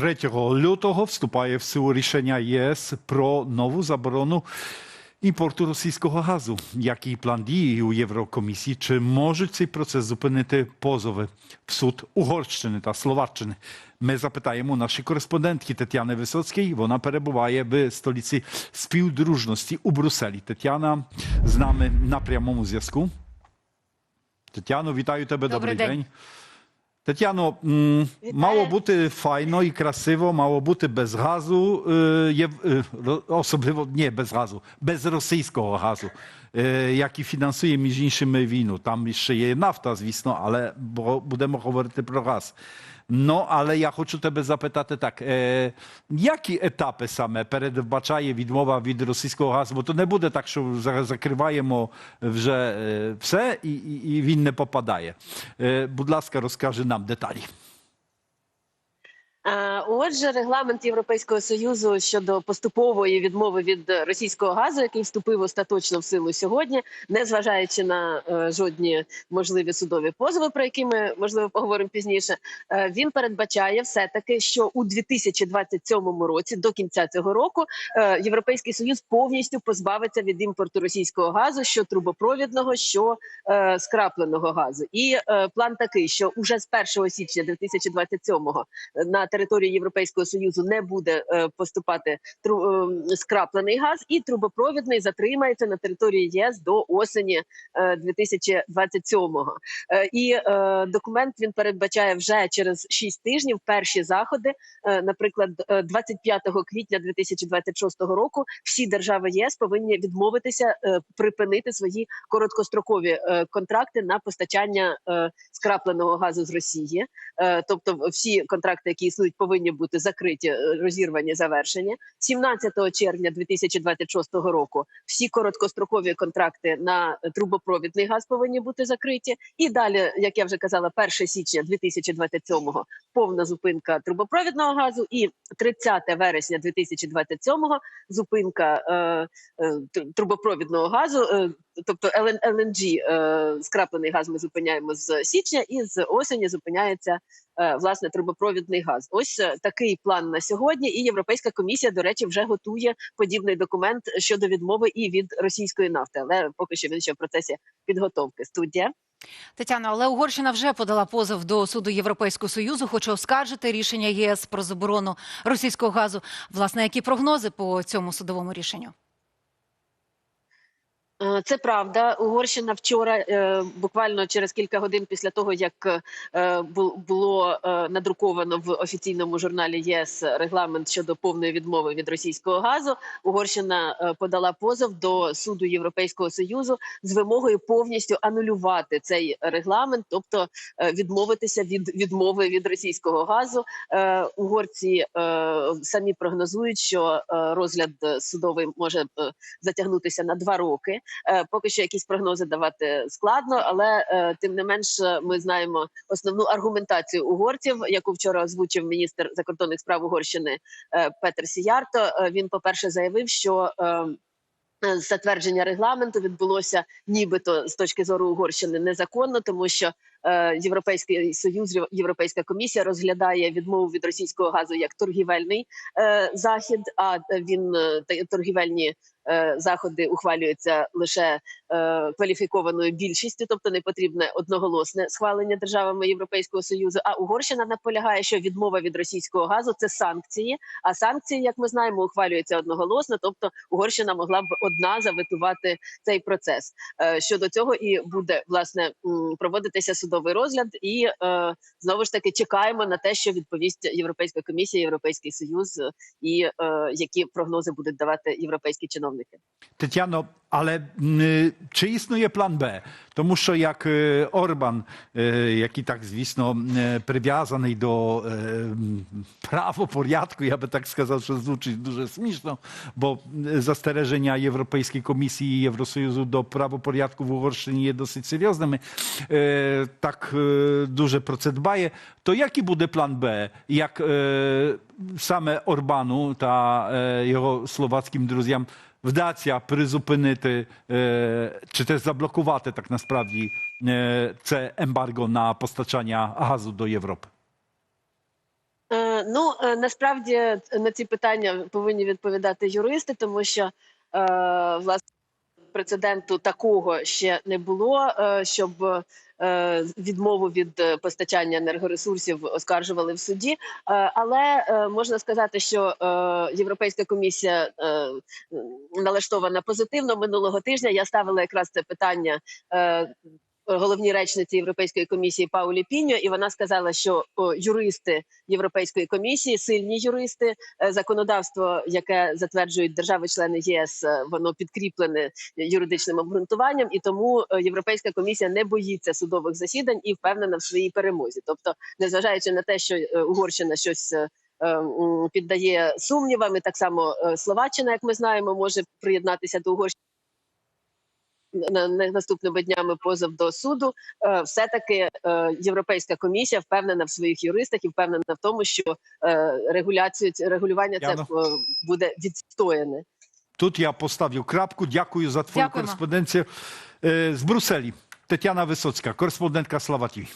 3 лютого вступає в силу рішення ЄС про нову заборону імпорту російського газу. Який план дії у Єврокомісії? Чи можуть цей процес зупинити позови в суд Угорщини та Словаччини? Ми запитаємо нашої кореспондентки Тетяни Висоцької. Вона перебуває в столиці співдружності у Брюсселі. Тетяна з нами на прямому зв'язку. Тетяно, вітаю тебе. Добрий Добрий, день. день. Тетяно, м, Вітаю. мало бути файно і красиво, мало бути без газу, е, є, е, ро- особливо не без газу, без російського газу, е, який фінансує між іншими війну. Там ще є нафта, звісно, але бо- будемо говорити про газ. Ну, але я хочу тебе запитати так, е, які етапи саме передбачає відмова від російського газу? Бо то не буде так, що закриваємо вже е, все і, і він не попадає. Е, будь ласка, розкажи нам деталі. Отже, регламент Європейського союзу щодо поступової відмови від російського газу, який вступив остаточно в силу сьогодні, незважаючи на е, жодні можливі судові позови, про які ми можливо поговоримо пізніше. е, він передбачає все таки, що у 2027 році, до кінця цього року, е, Європейський союз повністю позбавиться від імпорту російського газу, що трубопровідного, що скрапленого газу. І план такий, що уже з 1 січня 2027 на територію Європейського союзу не буде е, поступати е, скраплений газ, і трубопровідний затримається на території ЄС до осені е, 2027-го. Е, і документ він передбачає вже через 6 тижнів перші заходи. Наприклад, е, 25 квітня 2026 року всі держави ЄС повинні відмовитися припинити свої короткострокові контракти на постачання скрапленого газу з Росії. Тобто, всі контракти, які існують, повинні бути закриті, е, розірвані, завершені. 17 червня 2026 року всі короткострокові контракти на трубопровідний газ повинні бути закриті. І далі, як я вже казала, 1 січня 2027 повна зупинка трубопровідного газу, і 30 вересня 2027 зупинка е, е, тр- трубопровідного газу. Е, тобто ЛНГ, е, скраплений газ ми зупиняємо з січня, і з осені зупиняється власне трубопровідний газ. Ось е, такий план на сьогодні. І Європейська комісія, до речі, вже готує подібний документ щодо відмови і від російської нафти, але поки що він ще в процесі підготовки. Студія. Тетяно, але Угорщина вже подала позов до суду Європейського союзу. Хоче оскаржити рішення ЄС про заборону російського газу. Власне, які прогнози по цьому судовому рішенню? Е, Це правда. Угорщина вчора, е, буквально через кілька годин після того, як е, було надруковано в офіційному журналі ЄС регламент щодо повної відмови від російського газу, Угорщина подала позов до суду Європейського союзу з вимогою повністю анулювати цей регламент, тобто відмовитися від відмови від російського газу. Угорці самі прогнозують, що розгляд судовий може затягнутися на два роки. Е, Поки що якісь прогнози давати складно, але е, тим не менш е, ми знаємо основну аргументацію угорців, яку вчора озвучив міністр закордонних справ Угорщини Петер Сіярто. Він, по перше, заявив, що Затвердження регламенту відбулося нібито з точки зору Угорщини незаконно, тому що Європейський союз, Європейська комісія розглядає відмову від російського газу як торгівельний е, захід. А він е, та- торгівельні е, заходи ухвалюються лише е, кваліфікованою більшістю, тобто не потрібне одноголосне схвалення державами Європейського союзу. А Угорщина наполягає, що відмова від російського газу це санкції. А санкції, як ми знаємо, ухвалюються одноголосно. Тобто Угорщина могла б одна заветувати цей процес. Е, Щодо цього і буде власне проводитися судовий розгляд, і е, знову ж таки чекаємо на те, що відповість Європейська комісія, Європейський союз, е, і е, які прогнози будуть давати європейські чиновники. Тетяно, але чи існує план Б? Тому що як е, Орбан, е, який так, звісно, е, прив'язаний до е, правопорядку, я би так сказав, що звучить дуже смішно, бо е, застереження Європейської комісії і Євросоюзу до правопорядку в Угорщині є досить серйозними. Так е, дуже про це дбає. То який буде план Б? Як е, саме Орбану та е, його словацьким друзям вдасться призупинити чи теж заблокувати так насправді це ембарго на постачання газу до Європи? Ну насправді на ці питання повинні відповідати юристи, тому що власне прецеденту такого ще не було, щоб відмову від е, постачання енергоресурсів оскаржували в суді. Е, Але е, можна сказати, що е, Європейська комісія е, налаштована позитивно. Минулого тижня я ставила якраз це питання. Головній речниці Європейської комісії Паулі Піньо, і вона сказала, що юристи Європейської комісії, сильні юристи, е, законодавство, яке затверджують держави-члени ЄС, е, воно підкріплене юридичним обґрунтуванням, і тому е, Європейська комісія не боїться судових засідань і впевнена в своїй перемозі. Тобто, незважаючи на те, що Угорщина щось. Піддає сумнівам, і так само Словаччина, як ми знаємо, може приєднатися до Угорщини на на- наступними днями позов до суду. Е, Все таки Європейська комісія впевнена в своїх юристах і впевнена в тому, що е, регуляцію регулювання це Яно. е, буде відстояне. Тут я поставлю крапку. Дякую за твою Дякуємо. кореспонденцію Е, з Брюсселі. Тетяна Висоцька, кореспондентка Слава ТІВІ.